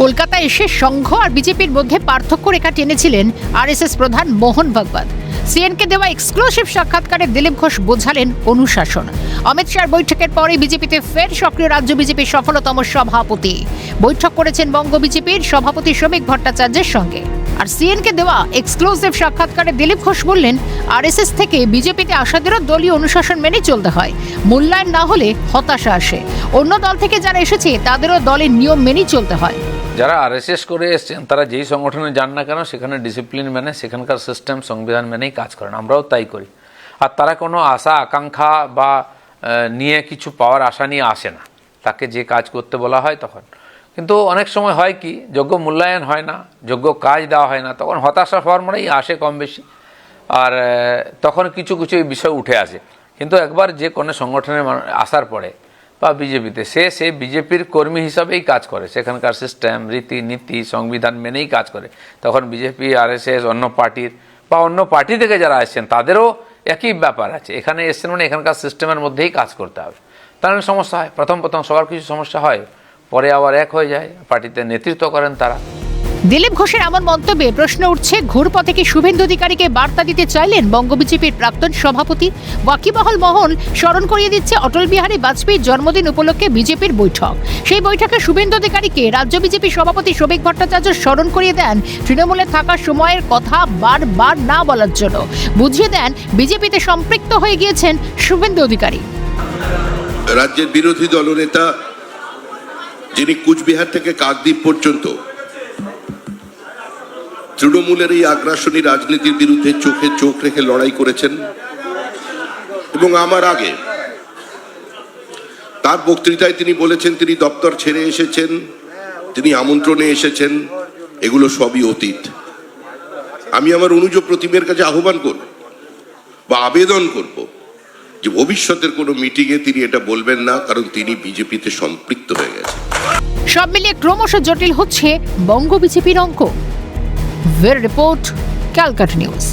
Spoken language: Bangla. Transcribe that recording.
কলকাতায় এসে সংঘ আর বিজেপির মধ্যে পার্থক্য রেখা টেনেছিলেন আরএসএস প্রধান মোহন ভাগবত। সিএনকে দেওয়া এক্সক্লুসিভ সাক্ষাৎকারে দিলীপ ঘোষ বোঝালেন অনুশাসন। অমিত শাহর বৈঠকের পরে বিজেপিতে ফের সক্রিয় রাজ্য বিজেপির সফলতম সভাপতি। বৈঠক করেছেন বঙ্গ বিজেপির সভাপতি শ্রমিক ভট্টাচার্যের সঙ্গে। আর সিএনকে দেওয়া এক্সক্লুসিভ সাক্ষাৎকারে দিলীপ ঘোষ বললেন, আরএসএস থেকে বিজেপিতে আসাদেরও দলীয় অনুশাসন মেনে চলতে হয়। মূল্যায়ন না হলে হতাশা আসে। অন্য দল থেকে যারা এসেছে, তাদেরও দলের নিয়ম মেনেই চলতে হয়। যারা আরএসএস করে এসছেন, তারা যেই সংগঠনে যান না কেন, সেখানে ডিসিপ্লিন মেনে, সেখানকার সিস্টেম সংবিধান মেনেই কাজ করেন। আমরাও তাই করি। আর তারা কোনো আশা, আকাঙ্ক্ষা বা নিয়ে কিছু পাওয়ার আশা নিয়ে আসে না। তাকে যে কাজ করতে বলা হয় তখন। কিন্তু অনেক সময় হয় কি, যোগ্য মূল্যায়ন হয় না, যোগ্য কাজ দেওয়া হয় না, তখন হতাশা হওয়ার মানেই আসে কম বেশি। আর তখন কিছু কিছু এই বিষয় উঠে আসে। কিন্তু একবার যে কোনো সংগঠনে মানু- আসার পরে বা বিজেপিতে। সে সে বিজেপির কর্মী হিসাবেই কাজ করে। সেখানকার সিস্টেম রীতিনীতি সংবিধান মেনেই কাজ করে। তখন বিজেপি আরএসএস অন্য পার্টির বা অন্য পার্টি থেকে যারা এসছেন তাদেরও একই ব্যাপার আছে। এখানে এসছেন মানে এখানকার সিস্টেমের মধ্যেই কাজ করতে হবে। তাহলে সমস্যা হয়। প্রথম প্রথম সবার কিছু সমস্যা হয়। পরে আবার এক হয়ে যায়। পার্টিতে নেতৃত্ব করেন তারা। দিলীপ ঘোষের এমন মন্তব্যে প্রশ্ন উঠছে, ঘুরপথে কি শুভেন্দু অধিকারীকে বার্তা দিতে চাইলেন বঙ্গ বিজেপির প্রাক্তন সভাপতি? ওয়াকিবহল মহল স্মরণ করিয়ে দিচ্ছে অটল বিহারী বাজপেয়ীর জন্মদিন উপলক্ষে বিজেপির বৈঠক। সেই বৈঠকে শুভেন্দু অধিকারীকে রাজ্য বিজেপি সভাপতি শ্রমিক ভট্টাচার্য স্মরণ করিয়ে দেন, তৃণমূলে থাকা সময়ের কথা বারবার না বলার জন্য। বুঝিয়ে দেন, বিজেপিতে সম্পৃক্ত হয়ে গিয়েছেন শুভেন্দু অধিকারী। রাজ্যের বিরোধী দলনেতা, যিনি কুচবিহার থেকে কাকদ্বীপ পর্যন্ত তৃণমূলের এই আগ্রাসনী রাজনীতির বিরুদ্ধে চোখে চোখ রেখে লড়াই করেছেন। এবং আমার আগে তার বক্তৃতায় তিনি বলেছেন, তিনি দপ্তর ছেড়ে এসেছেন, তিনি আমন্ত্রণে এসেছেন, এগুলো সবই অতীত। আমি আমার অনুজ প্রতিমের কাছে আহ্বান করব বা আবেদন করব যে ভবিষ্যতের কোনো মিটিংয়ে তিনি এটা বলবেন না, কারণ তিনি বিজেপিতে সম্পৃক্ত হয়ে গেছেন। সব মিলিয়ে ক্রমশ জটিল হচ্ছে বঙ্গ বিজেপির অঙ্ক। ভের রিপোর্ট ক্যালকাটা নিউজ